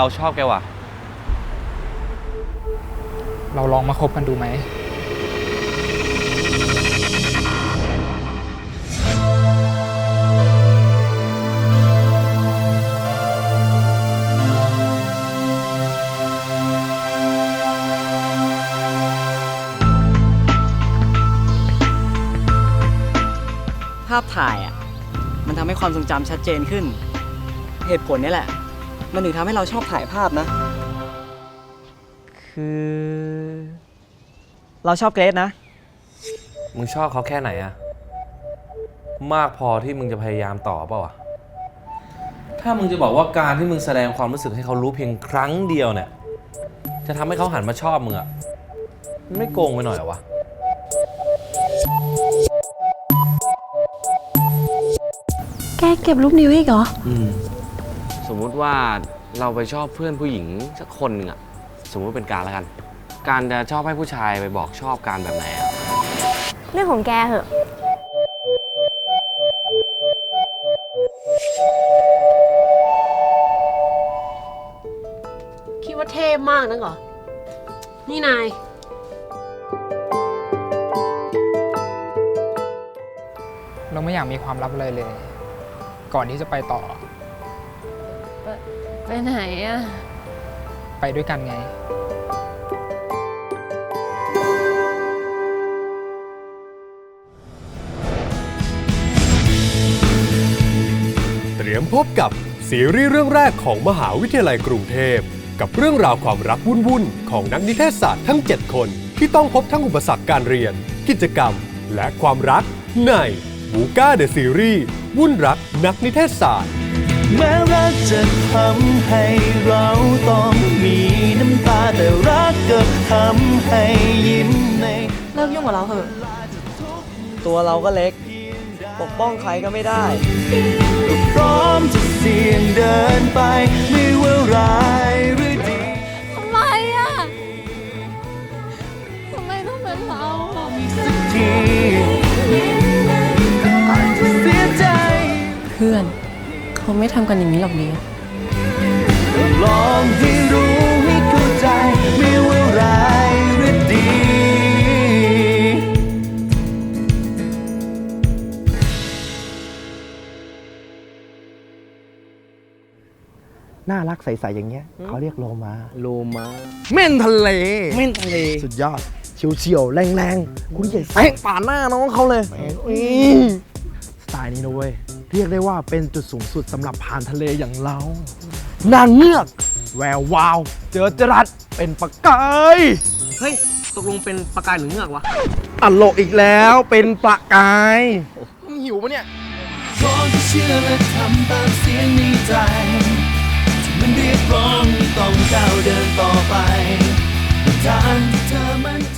เราชอบแกว่ะ เราลองมาคบกันดูไหม ภาพถ่ายอะ มันทำให้ความทรงจำชัดเจนขึ้น เหตุผลนี่แหละ มันถึงทำให้เราชอบถ่ายภาพนะ คือ เราชอบเกรซนะ มึงชอบเขาแค่ไหนอะมากพอที่มึงจะพยายามต่อเปล่าวะถ้ามึงจะบอกว่าการที่มึงแสดงความรู้สึกให้เขารู้เพียงครั้งเดียวเนี่ย จะทำให้เขาหันมาชอบมึงอะมันไม่โกงไปหน่อยเหรอวะ แกเก็บรูปนิ้วอีกเหรอ สมมุติว่าเราไปชอบเพื่อนผู้หญิงสักคนหนึ่งอะสมมุติเป็นการแล้วกัน การจะชอบให้ผู้ชายไปบอกชอบการแบบไหนอะเรื่องของแกเหอะ คิดว่าเท่มากนักเหรอ นี่นาย เราไม่อยากมีความลับอะไรเลย ก่อนที่จะไปต่อ ไปไหนอะไปด้วยกันไง เตรียมพบกับซีรีส์เรื่องแรกของมหาวิทยาลัยกรุงเทพ กับเรื่องราวความรักวุ่นๆ ของนักนิเทศศาสตร์ทั้ง 7 คน ที่ต้องพบทั้งอุปสรรคการเรียน กิจกรรม และความรักในบูก้าเดอะซีรีส์ วุ่นรักนักนิเทศศาสตร์ แม้รักจะทำให้เราต้องมีน้ำตาแต่รักก็ทำให้ยิ้มในเลิกยุ่งกับเราเถอะ ตัวเราก็เล็ก ปกป้องใครก็ไม่ได้ก็พร้อมจะเสี่ยงเดินไปไม่ว่าร้ายหรือดี ทำไมอะทำไมต้องเป็นเรา พื่อนเขาไม่ทำกันอย่างนี้หรอกเดียก็ลองให้รู้ให้เข้าใจไม่ว่าร้ายหรือดี น่ารักใส ๆ อย่างเงี้ยเขาเรียกโลมา โลมาเม่นทะเล เม่นทะเล สุดยอดเฉียวๆ แรงๆคุณใหญ่แซงป่าดหน้าน้องเขาเลยแหมอุ๊ยสไตล์นี้นะเว้ย เรียกได้ว่าเป็นจุดสูงสุดสำหรับผ่านทะเลอย่างเรา นางเงือก แวววาว เจอจรัสเป็นปากกายเฮ้ย ตกลงเป็นประกายหรือเงือกวะอัลโลกอีกแล้วเป็นปลากายมึงหิวปะเนี่ยพร้อมจะเชื่อและทำตามเสียงในใจ ที่มันเรียกร้องต้องก้าวเดินต่อไปทางที่เธอมั่นใจ